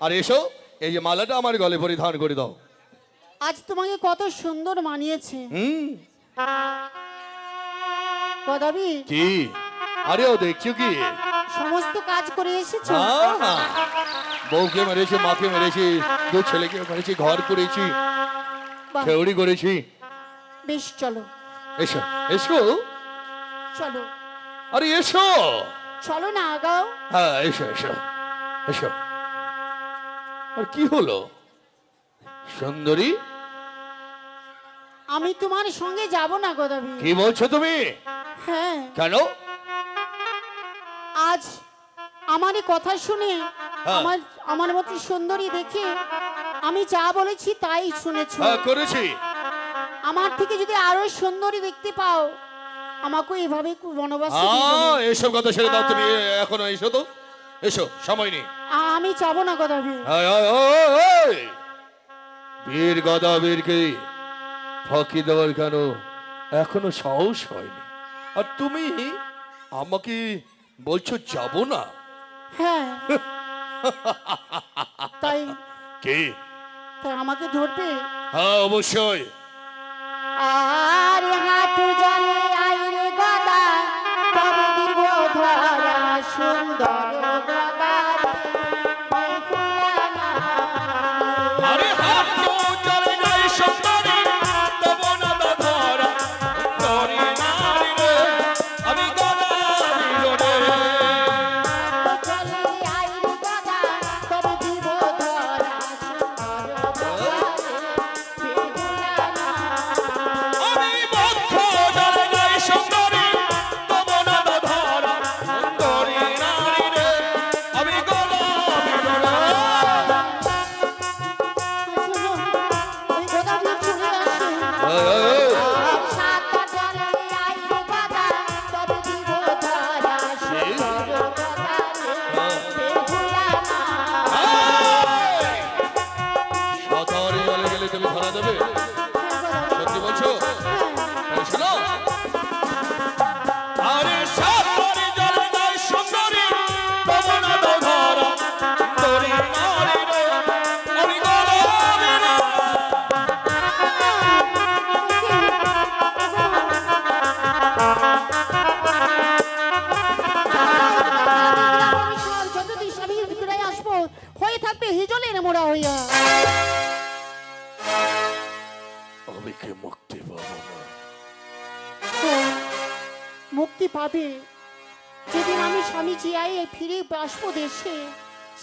আর এসো এই যে মালাটা আমার গলে পরিধান করে দাও। আজ তোমাকে কত সুন্দর মানিয়েছে। হুম। গদাবি কি? আরে ও দেখছ কি? সমস্ত কাজ করে এসেছ। বউকে মেরেছি মাকে মেরেছি দু ছেলেকে মেরেছি ঘর করেছি খেউড়ি করেছি। বেশ চলো। এসো এসো। চলো। আরে এসো। চলো না আগাও। হ্যাঁ এসো এসো এসো। আর কি হলো? সুন্দরী? আমি তোমার সঙ্গে যাব না গদাবি কি বলছো তুমি? হ্যাঁ। কেন? আজ আমার এই কথা শুনে হ্যাঁ। আমার আমার মতো সুন্দরী দেখে আমি যা বলেছি তাই শুনেছো। হ্যাঁ করেছি। আমার থেকে যদি আরও সুন্দরী দেখতে পাও আমাকে এভাবে কু- বনবাসে দিয়ে হ্যাঁ। এসব কথা ছেড়ে দাও তুমি এখনও এসো তো। এসো সময় নেই। আমি যাব না গদাবি আয়, আয়, আয়, আয়। বীর গদা বীরকে ফাঁকি দেওয়ার কেন? এখনও সাহস হয়নি। আর তুমি আমাকে বলছো যাব না? হ্যাঁ। তাই কে? তাই আমাকে ধরবে? হ্যাঁ অবশ্যই। আর হাঁটু মুক্তি পাবো। যেদিন আমি স্বামী জিয়াই ফিরে আসব দেশে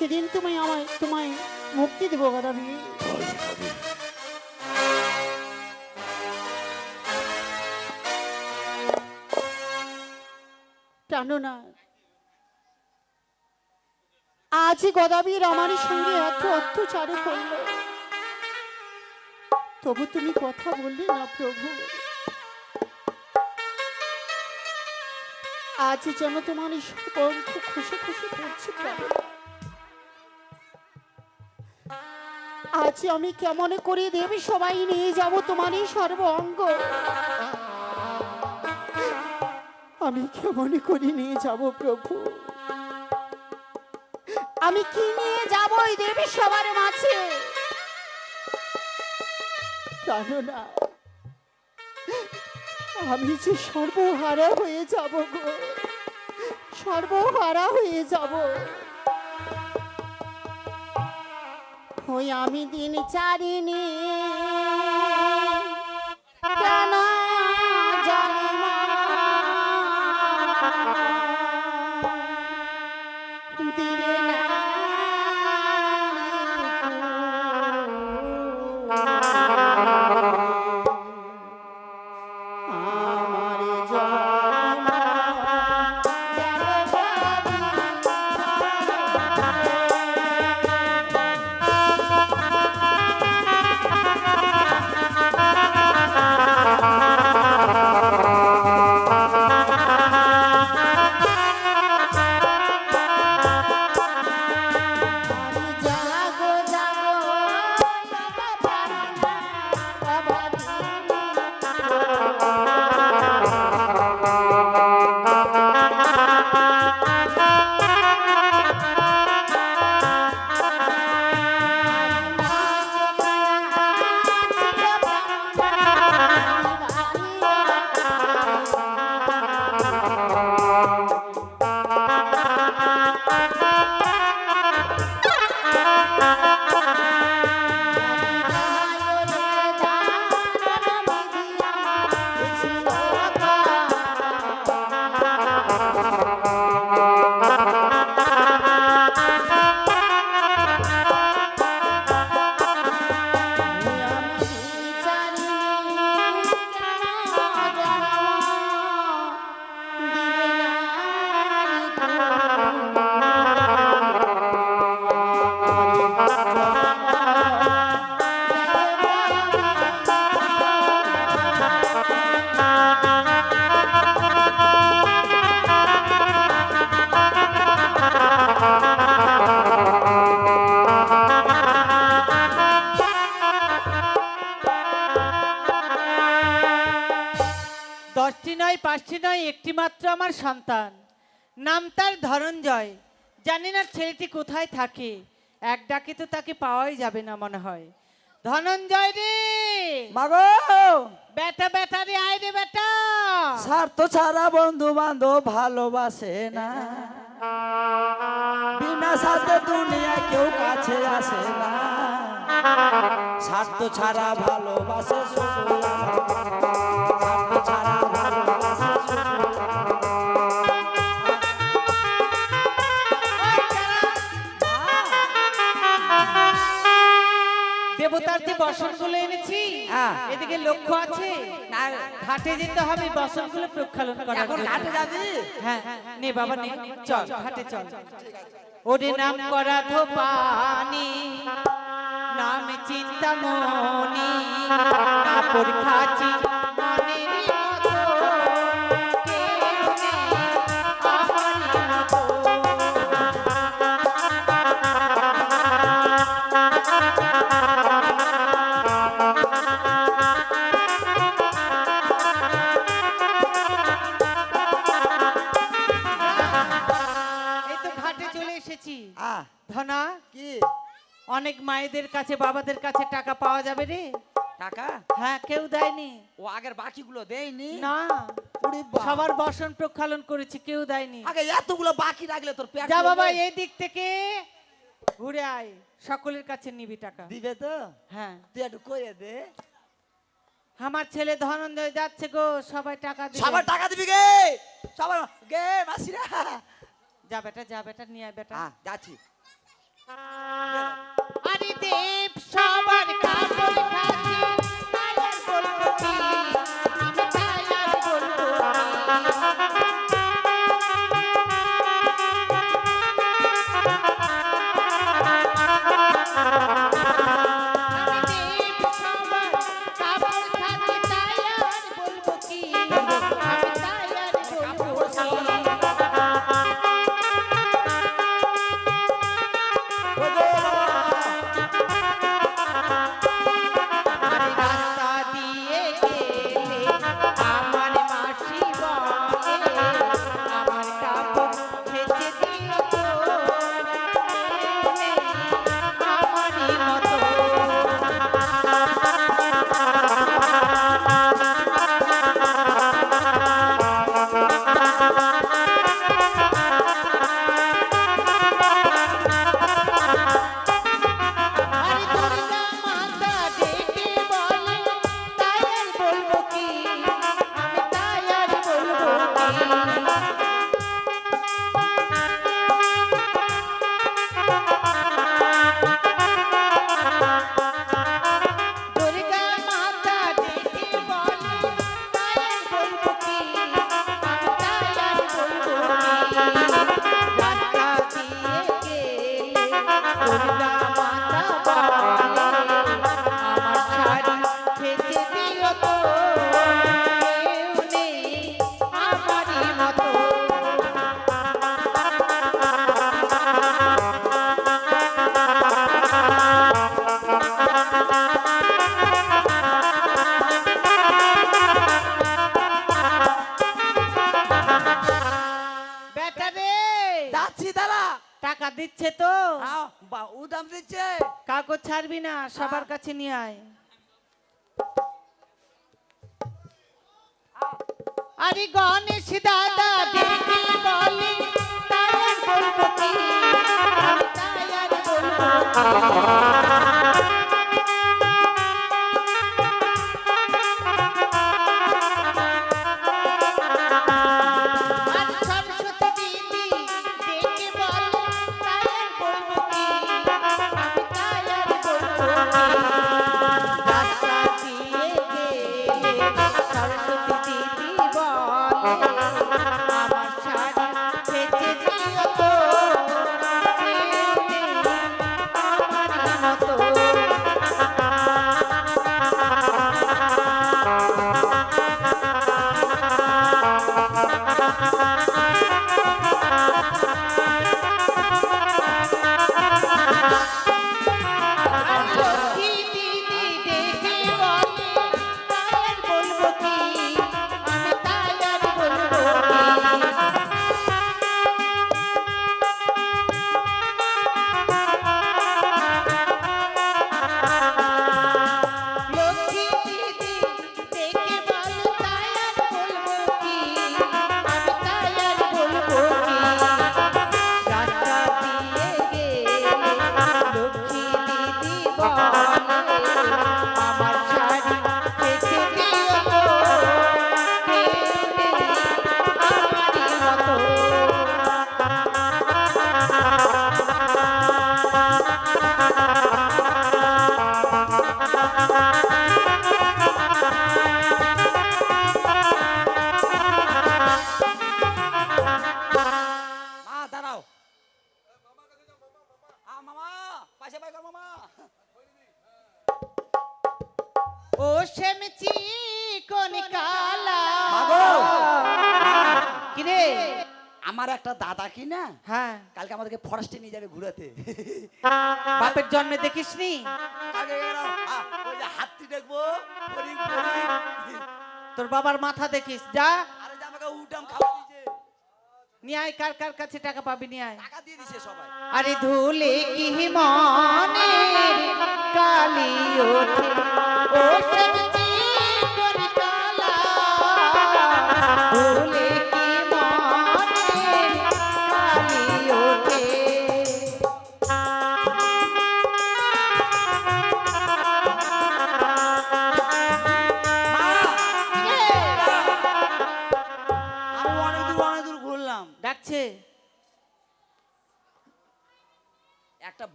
সেদিন তুমি আমায়, তোমায় মুক্তি দেবো গদাবি আজ গদাবীর আমার সঙ্গে এত অত্যাচার করল, তবু তুমি কথা বললে না প্রভু। আজ যেন তোমার সব খুশি খুশি পড়ছে আজ আমি কেমন করে দেবে? সবাই নিয়ে যাব তোমার এই সর্ব অঙ্গ আমি কেমন করে নিয়ে যাব প্রভু? আমি কি নিয়ে যাব ওই দেবী সবার মাঝে? জানো না আমি যে সর্বহারা হয়ে যাব গো। সর্বহারা হয়ে যাব। ওই আমি দিন চারিনি। কেন জানি না। সন্তান। নাম তার ধনঞ্জয় জানি না ছেলেটি কোথায় থাকে। এক ডাকে তো তাকে পাওয়াই যাবে না মনে হয়। ধনঞ্জয় রে! মাগো! বেটা বেটা রে আয় রে বেটা! স্বার্থ ছাড়া বন্ধু বান্ধব ভালোবাসে না। বিনা সাথে দুনিয়া কেউ কাছে আসে না। স্বার্থ ছাড়া ভালোবাসে শুধু বসনগুলো এনেছি। এদিকে লক্ষ্য আছে ঘাটে যেতে হবে বসনগুলো প্রক্ষালন করার জন্য। ঘাটে যাবি হ্যাঁ নে বাবা নে চল ঘাটে চল ওরে নাম করা ধোপানি নাম চিন্তামণি না পরীক্ষা মনের ধনা কি? অনেক মায়েদের কাছে বাবাদের কাছে টাকা পাওয়া যাবে রে। টাকা? হ্যাঁ কেউ দেয়নি। ও আগের বাকিগুলো দেয়নি? না। সবার বসন প্রক্ষালন করেছি কেউ দেয়নি। আগে এতগুলো বাকি রাখলে তোর পেট যা বাবা এই দিক থেকে ঘুরে আয়। সকলের কাছে নিবি টাকা। দিবে তো? হ্যাঁ। তুই একটু কয়ে দে। আমার ছেলে ধনঞ্জয় যাচ্ছে গো সবাই টাকা দিবে। সবার টাকা দিবি গে! সবার গে মাসিরা। যা বেটা যা বেটা নিয়ে আয় বেটা। যাচ্ছি। আরে দেব সবার কাপড় আও, দাম দিচ্ছে। ছাড়বি না সবার কাছে নিয়ে আয়। আরে গণেশ দাদা বলে তাই আর বলব কি? তাই আর বলব জন্মে দেখিসনি? হাতি দেখব হরিণ। তোর বাবার মাথা দেখিস যা। নিয়ায় কার কার কাছে টাকা পাবি নিয়ায়? আয় টাকা দিয়ে দিছে সবাই। আরে ধুলে কি মনে কালি ওঠে ও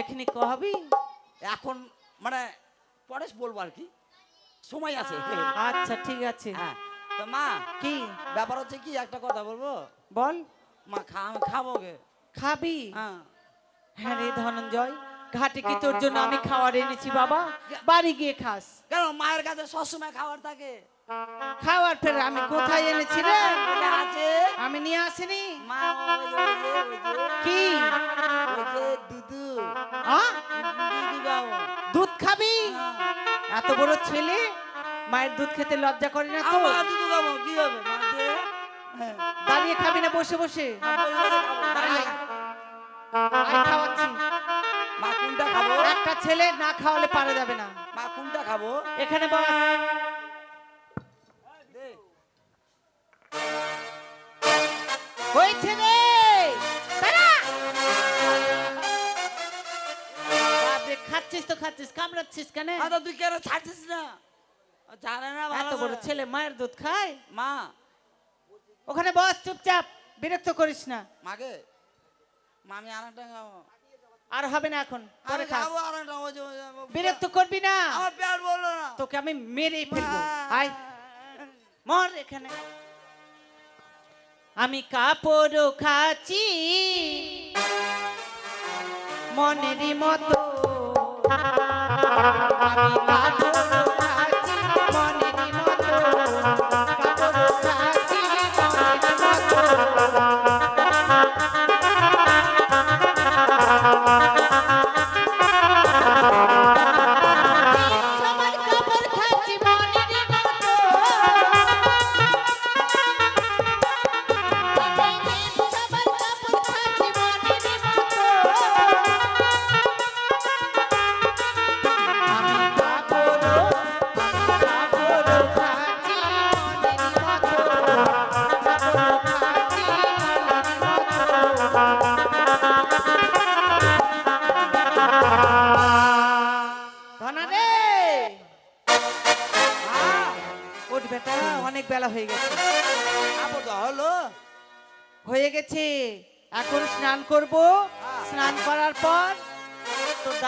এখানে কহবি এখন মানে পরে বলব আর কি। সময় আছে। আচ্ছা ঠিক আছে। হ্যাঁ তো মা কি? ব্যাপার হচ্ছে কি একটা কথা বলব? বল। মা খা খাব গে। খাবি? হ্যাঁ। হ্যাঁ রে ধনঞ্জয় ঘাটে কি তোর জন্য আমি খাবার এনেছি বাবা? বাড়ি গিয়ে খাস। কেন মায়ের কাছে সবসময় খাবার থাকে? খাবার ফের আমি কোথায় এনেছি রে? আছে। আমি নিয়ে আসিনি? মা কি? দুধু। হ্যাঁ? দুধু খাব দুধ খাবি? এত বড় ছেলে? মায়ের দুধ খেতে লজ্জা করে না তো? আমার খাব কি হবে? মা দে। হ্যাঁ। দাঁড়িয়ে খাবি না বসে বসে। দাঁড়িয়ে। খাওয়াচ্ছি। মা খাব? একটা ছেলে না খাওয়ালে পারা যাবে না। মা কোনটা খাব? এখানে বস। হয়েছে রে। খাচ্ছিস তো খাচ্ছিস কামড়াচ্ছিস কেন? আচ্ছা তুই কেন ছাড়ছিস না? জানে না ভালো বড়। ছেলে মায়ের দুধ খায়? মা। ওখানে বস চুপচাপ বিরক্ত করিস না। মাকে? মা আমি আরেকটা খাব। আর হবে না এখন পরে খাস। বিরক্ত করবি না। আমার পেট বলল না। তোকে আমি মেরেই ফেলব। আয়। মর এখানে। আমি কাপড় খাচ্ছি। মনেরই মতো। আমি কাপড়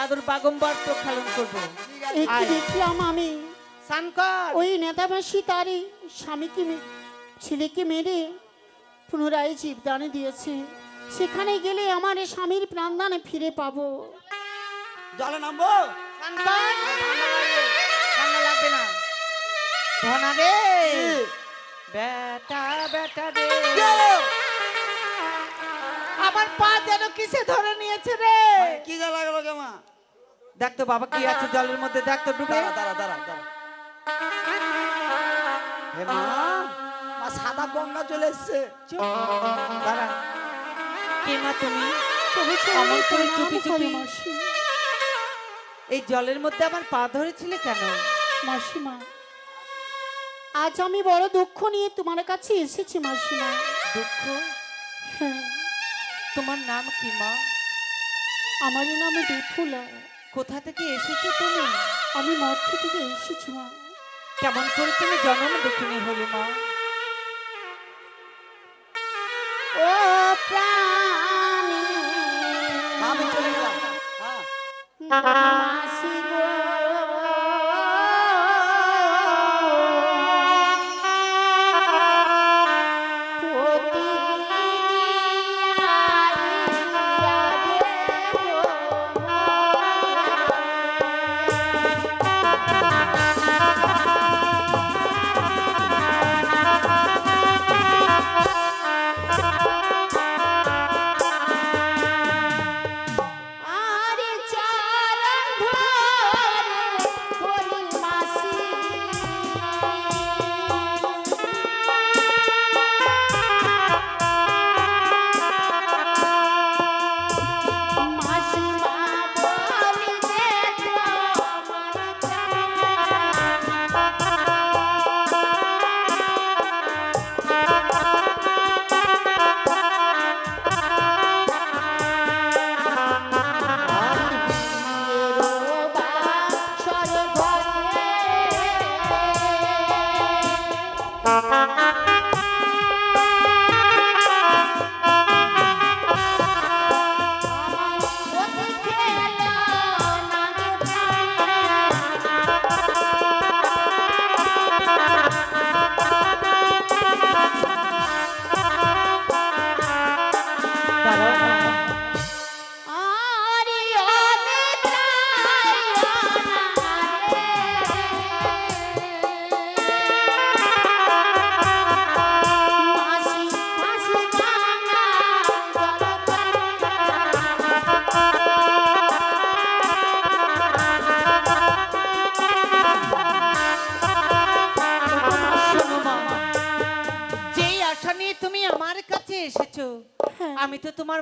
দাদুর বাগম্বর প্রক্ষালন করব। দেখলাম আমি। স্নান ওই নেতাবাসী তার এই স্বামীকে ছেলেকে মেরে পুনরায় জীবদানে দিয়েছে। সেখানে গেলে আমার এই স্বামীর প্রাণদানে ফিরে পাবো। জলে নামবো? লাগবে। না। ধনা বেটা বেটা রে। আমার পা যেন কিসে ধরে নিয়েছে রে। কি লাগল কে মা? দেখ তো বাবা কি আছে জলের মধ্যে দেখ তো ডুবে। দাঁড়া দাঁড়া দাঁড়া দাঁড়া। হে মা মা সাদা গঙ্গা চলে এসছে। চুপ। দাঁড়া। কে মা তুমি? তবে অমন করে চুপি চুপি। এই জলের মধ্যে আমার পা ধরেছিলে কেন? মাসিমা আজ আমি বড় দুঃখ নিয়ে তোমার কাছে এসেছি মাসিমা দুঃখ? হ্যাঁ। তোমার নাম কি মা? আমার নাম বেফুলা কোথা থেকে এসেছ তুমি? আমি মর্থ থেকে এসেছি মা। কেমন করে তুমি জন্ম দেখিনি হলো মা? ও প্রাণী। আমি চলে গেলাম। হ্যাঁ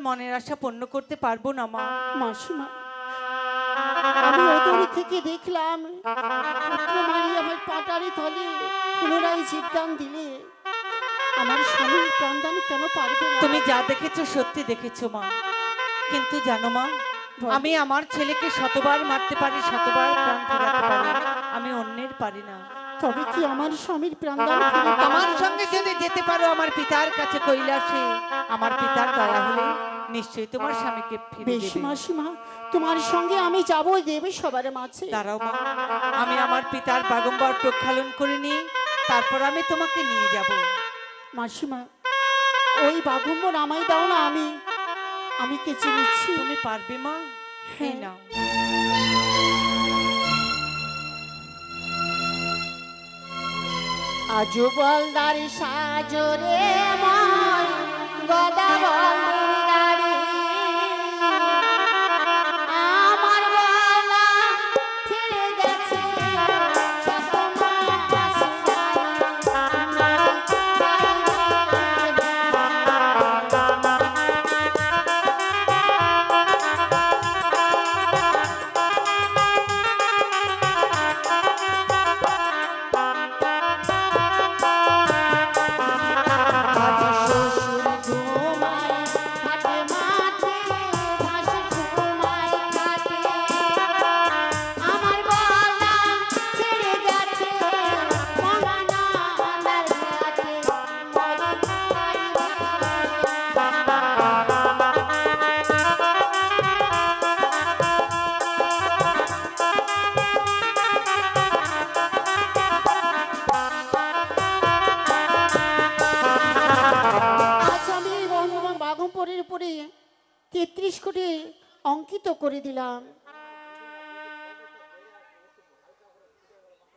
মনের আশা পূর্ণ করতে পারব না মা। মাসিমা আমি অদূর থেকে দেখলাম আমার পাটারি তলে পুনরায় জীবদান দিলে। আমার স্বামীর প্রাণদান কেন পারবে না? তুমি যা দেখেছ সত্যি দেখেছ মা। কিন্তু জানো মা আমি আমার ছেলেকে শতবার মারতে পারি শতবার প্রাণ ফেরাতে পারি। আমি অন্যের পারি না। তবে কি আমার স্বামীর প্রাণদান আমার সঙ্গে যদি যেতে পারো আমার পিতার কাছে কৈলাসে আমার পিতার দয়া হলে নিশ্চয়ই তোমার স্বামীকে ফিরে বেশ দেবে। মাসিমা তোমার সঙ্গে আমি যাব দেবে সবার মাঝে। দাঁড়াও মা আমি আমার পিতার বাগম্বর প্রক্ষালন করে নিই তারপর আমি তোমাকে নিয়ে যাব। মাসিমা ওই বাঘম্বর আমায় দাও না আমি আমি কেচে নিচ্ছি। তুমি পারবে মা হ্যাঁ। নাও। আজো বলদার সাজরে মন গদা বলদের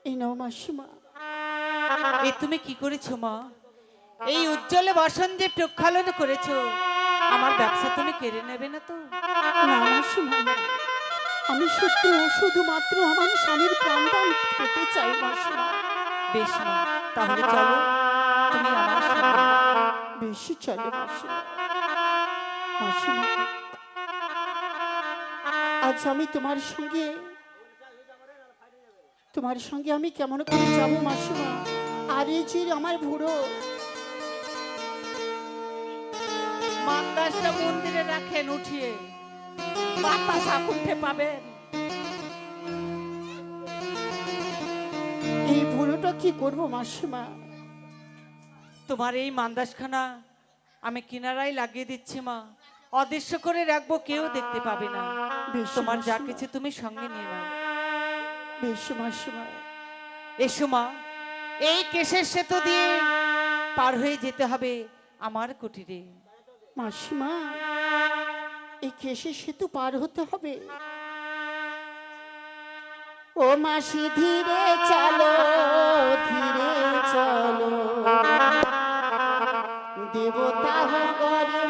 এই নাও মাসিমা। এ তুমি কি করেছ মা? এই উজ্জ্বলে বসন যে প্রক্ষালন করেছ আমার ব্যবসা তুমি কেড়ে নেবে না তো? না মাসিমা আমি শুধু শুধুমাত্র আমার স্বামীর প্রাণদান পেতে চাই মাসিমা। বেশ মা তাহলে চলো তুমি আমার সঙ্গে বেশি চলে মাসিমা। মাসিমা আজ আমি তোমার সঙ্গে তোমার সঙ্গে আমি কেমন করে যাব মাসিমা? আর এই যে আমার বুড়ো। মান্দাসটা মন্দিরে রাখেন উঠিয়ে। বাতাসা উঠে পাবেন। এই বুড়োটা কি করব মাসিমা? তোমার এই মান্দাসখানা আমি কিনারায় লাগিয়ে দিচ্ছি মা। অদৃশ্য করে রাখব কেউ দেখতে পাবে না। তোমার যা কিছু তুমি সঙ্গে নিয়ে নাও। বেশ মাসিমা এসো মা। এই কেশের সেতু দিয়ে পার হয়ে যেতে হবে আমার কুটিরে। মাসিমা, এই কেশে সেতু পার হতে হবে। ও মাসি, ধীরে চলো ধীরে চলো। দেবতা গরে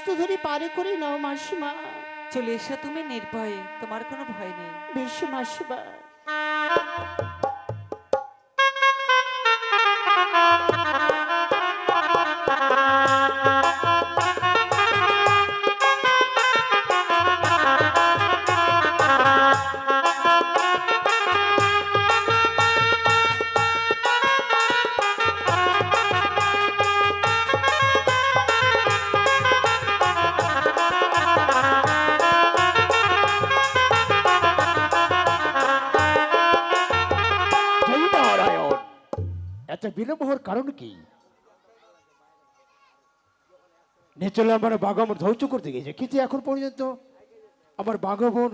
হস্ত ধরে পারে করে নাও মাসিমা। চলে এসো তুমি নির্ভয়ে তোমার কোনো ভয় নেই। বেশ মাসিমা। বিলম্ব হওয়ার কারণ কি? নেচলে আমার বাঘামর ধৈর্য করতে গেছে কিন্তু এখন পর্যন্ত আমার বাঘবন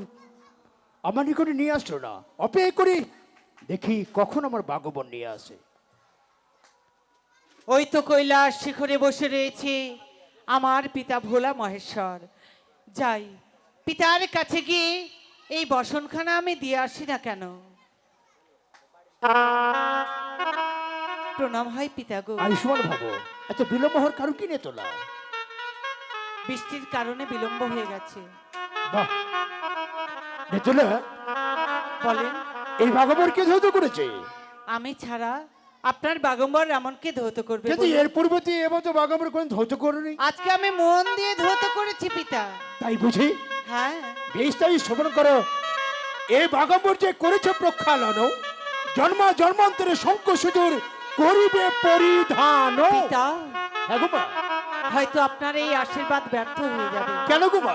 আমার নিকটে নিয়ে আসলো না। অপেক্ষা করি দেখি কখন আমার বাঘবন নিয়ে আসে। ওই তো কৈলাস শিখরে বসে রয়েছে আমার পিতা ভোলা মহেশ্বর। যাই, পিতার কাছে গিয়ে এই বসনখানা আমি দিয়ে আসি না কেন? প্রণাম হয় পিতা গো। আয়ুষ্মান ভাবো। আচ্ছা বিলম্ব হওয়ার কারণ কি নিয়ে তোলা? বৃষ্টির কারণে বিলম্ব হয়ে গেছে। বাহ। নেতলা বলেন। এই বাঘবর কে ধৈর্য করেছে? আমি ছাড়া আপনার বাগম্বর রামনকে ধৌত করবে কিন্তু? এর পূর্বতে এবার তো কোন ধৈর্য করেনি। আজকে আমি মন দিয়ে ধৌত করেছি পিতা। তাই বুঝি? হ্যাঁ। বেশ তাই শ্রবণ করো। এই বাঘবর যে করেছে প্রক্ষালন জন্ম জন্মান্তরে শঙ্খ সুদূর করিবে পরিধান। পিতা হ্যাঁ গো মা। হয়তো আপনার এই আশীর্বাদ ব্যর্থ হয়ে যাবে। কেন গো মা?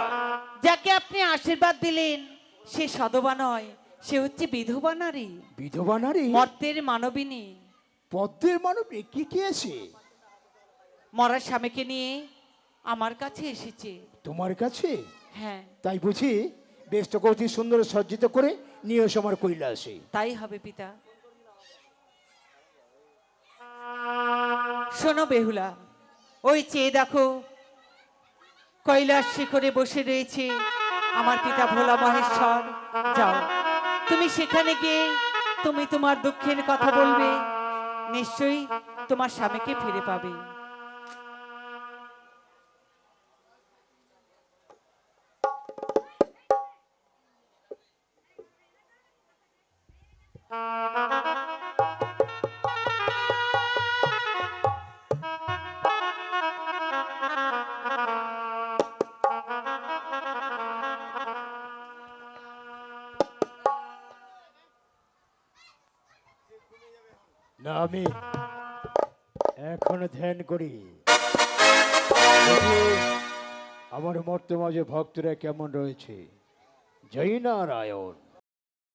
যাকে আপনি আশীর্বাদ দিলেন সে সদবা নয় সে হচ্ছে বিধবা নারী। বিধবা নারী? মর্তের মানবিনী। পদ্মের মানব কি কি আছে মরা স্বামীকে নিয়ে আমার কাছে এসেছে। তোমার কাছে? হ্যাঁ। তাই বুঝি বেশ অতি সুন্দর সজ্জিত করে নিয়ে এসো আমার কৈলাসে। তাই হবে পিতা। শোনো বেহুলা, ওই চেয়ে দেখো, কৈলাস শিখরে বসে রয়েছে আমার পিতা ভোলা মহেশ্বর। যাও, তুমি সেখানে গিয়ে তুমি তোমার দুঃখের কথা বলবে, নিশ্চয়ই তোমার স্বামীকে ফিরে পাবে। করি। আমার মর্তমাজে ভক্তরা কেমন রয়েছে? জয় নারায়ণ